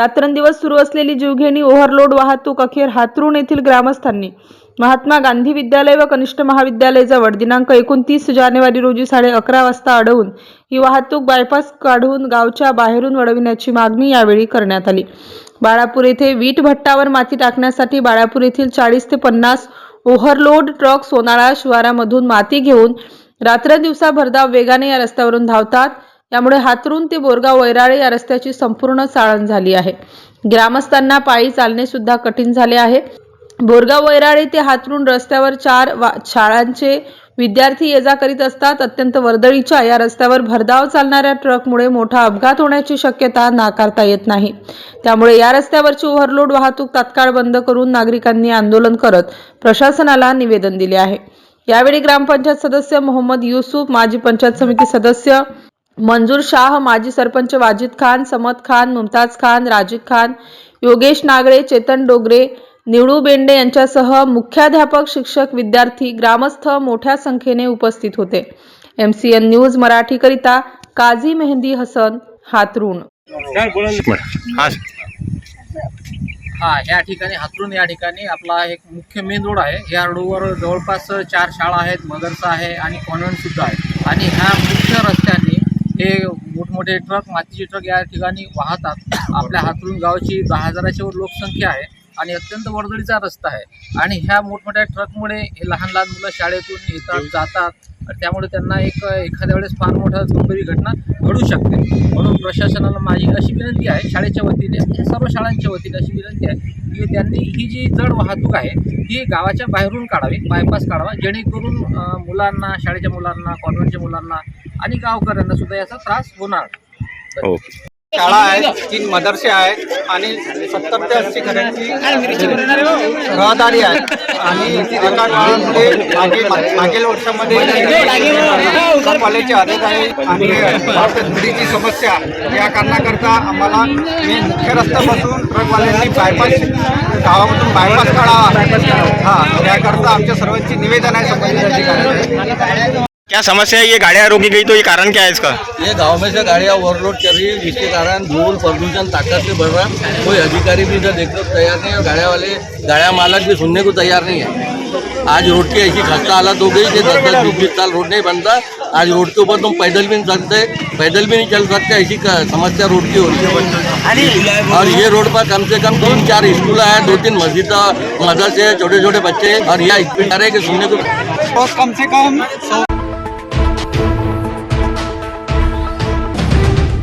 रात्रंदिवस सुरू असलेली जीवघेणी ओव्हरलोड वाहतूक अखेर हातरुण येथील ग्रामस्थांनी. महात्मा गांधी विद्यालय व कनिष्ठ महाविद्यालयाजवळ दिनांक एकोणतीस जानेवारी रोजी साडे अकरा वाजता अडवून ही वाहतूक बायपास काढून गावच्या बाहेरून वळविण्याची मागणी यावेळी करण्यात आली. बाळापूर येथे वीट भट्टावर माती टाकण्यासाठी बाळापूर येथील चाळीस ते पन्नास ओव्हरलोड ट्रक सोनाळा शिवारामधून माती घेऊन रात्रदिवसा भरधाव वेगाने या रस्त्यावरून धावतात. यामुळे हातरून ते बोरगाव वैराळे या रस्त्याची संपूर्ण चाळण झाली आहे. ग्रामस्थांना पायी चालणे सुद्धा कठीण झाले आहे. बोरगाव वैराळे ते हातरून रस्त्यावर चार वा शाळांचे विद्यार्थी ये जा करीत असतात. अत्यंत वर्दळीच्या या रस्त्यावर भरधाव चालणाऱ्या ट्रकमुळे मोठा अपघात होण्याची शक्यता नाकारता येत नाही. त्यामुळे या रस्त्यावरची ओव्हरलोड वाहतूक तात्काळ बंद करून नागरिकांनी आंदोलन करत प्रशासनाला निवेदन दिले आहे. यावेळी ग्रामपंचायत सदस्य मोहम्मद युसुफ माजी पंचायत समिती सदस्य मंजूर शाह माजी सरपंच वाजिद खान समद खान मुमताज खान राजीद खान योगेश नागळे चेतन डोगरे निवडू बेंडे यांच्यासह मुख्याध्यापक शिक्षक विद्यार्थी ग्रामस्थ मोठ्या संख्येने उपस्थित होते. एम सी एन न्यूज मराठीकरिता काझी मेहंदी हसन हातरुण हा. हा ह्या ठिकाणी हातरून या ठिकाणी आपला एक मुख्य मेन रोड आहे. ह्या रोडवर जवळपास चार शाळा आहेत मदरसा आहे आणि कॉन्व्हेंट सुद्धा आहे. आणि ह्या मुख्य रस्त्याने हे मोठमोठे ट्रक मातीचे ट्रक या ठिकाणी वाहतात. आपल्या हातरून गावची दहा हजाराच्यावर लोकसंख्या आहे आणि अत्यंत वर्दळीचा रस्ता आहे. आणि ह्या मोठमोठ्या ट्रकमुळे हे लहान लहान मुलं शाळेतून येतात जातात. त्यामुळे त्यांना एक एखाद्या वेळेस फार मोठा गंभीर घटना घडू शकते. म्हणून प्रशासनाला माझी अशी विनंती आहे शाळेच्या वतीने म्हणजे सर्व शाळांच्या वतीने अशी विनंती आहे की त्यांनी ही जी जड वाहतूक आहे ही गावाच्या बाहेरून काढावी बायपास काढावा जेणेकरून मुलांना शाळेच्या मुलांना कॉन्व्हेंटच्या मुलांना आणि गावकऱ्यांना सुद्धा याचा त्रास होणार. हो. शाळा आहेत तीन मदरसे आहेत आणि सत्तर ते अस्सी घरांची रहदारी आहे. आणि आता काळामध्ये मागे मागील वर्षामध्ये कॉलेजचे अधिकारी आणि धुळीची समस्या या कारणाकरता आम्हाला मी मुख्य रस्त्यापासून ट्रकवाल्यांनी बायपास गावामधून बायपास काढावा. हा याकरता आमच्या सर्वांची निवेदन आहे संबंधित क्या समस्या है? ये गाड़ियाँ रोकी गई तो ये कारण क्या है इसका? ये गांव में से गाड़ियाँ ओवरलोड कर रही है जिसके कारण धूल प्रदूषण ताकत से बढ़ रहा है। कोई अधिकारी भी इधर देखने को तैयार नहीं है और गाड़िया वाले गाड़िया मालक भी सुनने को तैयार नहीं है। आज रोड की ऐसी खस्ता हालत हो गई कि दस दस बीस बीस साल रोड नहीं बनता आज रोड के ऊपर तुम पैदल भी नहीं सकते पैदल भी नहीं चल सकते ऐसी समस्या रोड की हो रही है। और ये रोड पर कम से कम तीन चार स्कूल है दो तीन मस्जिद मदरसे छोटे छोटे बच्चे और यह स्पीड आ रहे हैं कि सुनने को तो कम से कम सौ